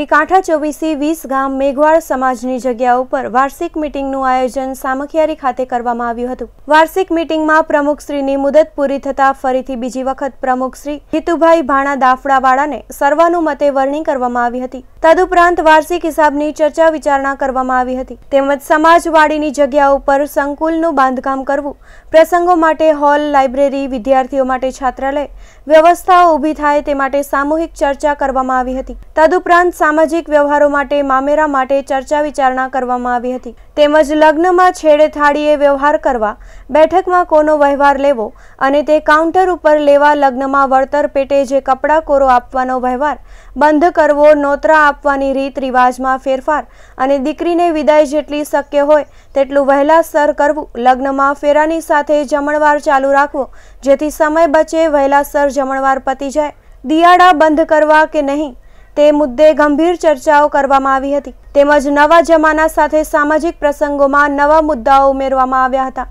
શ્રી કાંઠા ચોવીસી વીસ ગામ મેઘવાળ સમાજની જગ્યા ઉપર વાર્ષિક મિટિંગનું આયોજન સામખિયારી ખાતે કરવામાં આવ્યું હતું. વાર્ષિક મિટિંગમાં પ્રમુખશ્રીની મુદત પૂરી થતાં ફરીથી બીજી વખત પ્રમુખશ્રી હિતુભાઈ ભાણા દાફડાવાળાને સર્વાનુમતે વરણી કરવામાં આવી હતી. તદુપરાંત વાર્ષિક હિસાબની ચર્ચા વિચારણા કરવામાં આવી હતી. તેમજ સમાજવાડીની જગ્યા ઉપર સંકુલનું બાંધકામ કરવું, પ્રસંગો માટે હોલ, લાઇબ્રેરી, વિદ્યાર્થીઓ માટે છાત્રાલય વ્યવસ્થાઓ ઊભી થાય તે માટે સામૂહિક ચર્ચા કરવામાં આવી હતી. તદુપરાંત સામાજિક વ્યવહારો માટે મામેરા માટે ચર્ચા વિચારણા કરવામાં આવી હતી. તેમજ લગ્નમાં છેડે થાળીએ વ્યવહાર કરવા, બેઠકમાં કોનો વ્યવહાર લેવો અને તે કાઉન્ટર ઉપર લેવા લગ્નમાં વળતર પેટે જે કપડાં કોરો આપવાનો વ્યવહાર, બંધ કરવો, નોતરા આપવાની રીત રિવાજમાં ફેરફાર અને દીકરીને વિદાય જેટલી શક્ય હોય તેટલું વહેલાસર કરવું, લગ્નમાં ફેરાની સાથે જમણવાર ચાલુ રાખવો, જેથી સમય બચે વહેલાસર જમણવાર પતી જાય, દિયાળા બંધ કરવા કે નહીં તે મુદ્દે ગંભીર ચર્ચાઓ કરવામાં આવી હતી. તેમજ નવા જમાના સાથે સામાજિક પ્રસંગોમાં નવા મુદ્દાઓ ઉમેરવામાં આવ્યા હતા.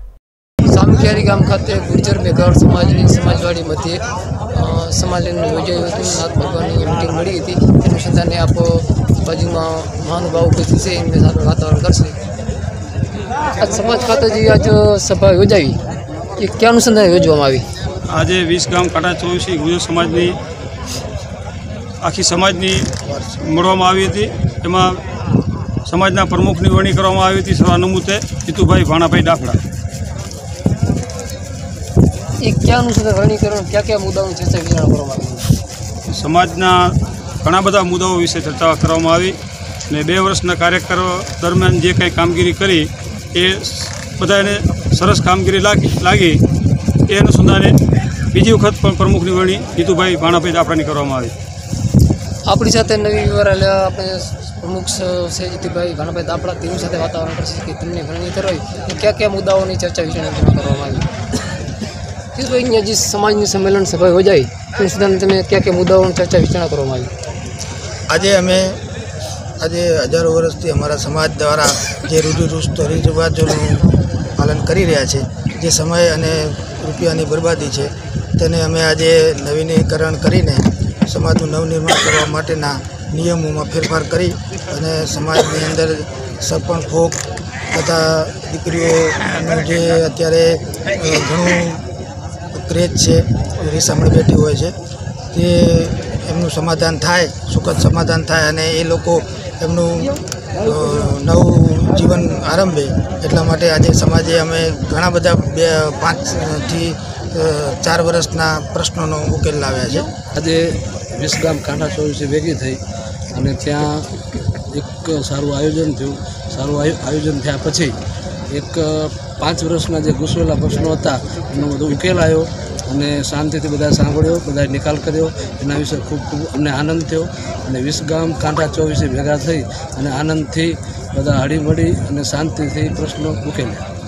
સામખિયારી ગામ ખાતે ગુર્જર મેઘાવર સમાજની સમાજવાડી મધ્યે સમાજનું યોજાયું હતું. નાથ ભગવાનની મિટિંગ મળી હતી. તેનું અનુસંધાને આપો બાજુમાં મહાનુભાવ ઉપસ્થિત છે. એમને સારું વાતાવરણ કરશે. આ સમાજ ખાતે જે આજ સભા યોજાઈ એ ક્યાં અનુસંધાને યોજવામાં આવી? આજે વીસ ગામ કાંઠા ચોવીસી ગુજર સમાજની આખી સમાજની મળવામાં આવી હતી. એમાં સમાજના પ્રમુખની વરણી કરવામાં આવી હતી સર્વાનુમતે જીતુભાઈ ભાણાભાઈ ડાફડા. એ ક્યાં અનુસંધાન વર્ણીકરણ ક્યાં કયા મુદ્દાઓની ચર્ચા વિચારણા કરવામાં આવી સમાજના ઘણા બધા મુદ્દાઓ વિશે ચર્ચા કરવામાં આવી અને બે વર્ષના કાર્યકરો દરમિયાન જે કંઈ કામગીરી કરી એ બધાને સરસ કામગીરી લાગી લાગી. એ અનુસંધાને બીજી વખત પણ પ્રમુખની વરણી જીતુભાઈ ભાણાભાઈ ડાફડાની કરવામાં આવી. આપણી સાથે નવી વિવરાલ આપણે પ્રમુખ છે જીતુભાઈ ઘણાભાઈ દાપડા તેની સાથે વાતાવરણ કરશે કે તેમની ઘણી કરવી. કયા કયા મુદ્દાઓની ચર્ચા વિચારણા કરવામાં આવી? જીતુભાઈ અહીંયા જે સમાજની સંમેલન સભા યોજાઈ તે સિદ્ધાંત તમે કયા કયા મુદ્દાઓની ચર્ચા વિચારણા કરવામાં આવી? આજે અમે, આજે હજારો વર્ષથી અમારા સમાજ દ્વારા જે રૂઢિરુસ્ત રીતરિવાજોનું પાલન કરી રહ્યા છે, જે સમય અને રૂપિયાની બરબાદી છે, તેને અમે આજે નવીનીકરણ કરીને સમાજનું નવનિર્માણ કરવા માટેના નિયમોમાં ફેરફાર કરી અને સમાજની અંદર સરપંચ ફોક તથા દીકરીઓનું જે અત્યારે ઘણું ક્રેજ છે રીસામણ બેઠી હોય છે. તે એમનું સમાધાન થાય, સુખદ સમાધાન થાય અને એ લોકો એમનું નવું જીવન આરંભે. એટલા માટે આજે સમાજે અમે ઘણા બધા બે પાંચથી ચાર વર્ષના પ્રશ્નોનો ઉકેલ લાવ્યા છે. આજે વીસ ગામ કાંઠા ચોવીસે ભેગી થઈ અને ત્યાં એક સારું આયોજન થયું. સારું આયો- આયોજન થયા પછી એક પાંચ વર્ષના જે ઘૂસવેલા પ્રશ્નો હતા, એનો બધો ઉકેલ આવ્યો અને શાંતિથી બધા સાંભળ્યો, બધા નિકાલ કર્યો. એના વિશે ખૂબ ખૂબ અમને આનંદ થયો અને વીસ ગામ કાંઠા ચોવીસે ભેગા થઈ અને આનંદથી બધા હળીમળી અને શાંતિથી પ્રશ્નો ઉકેલ્યા.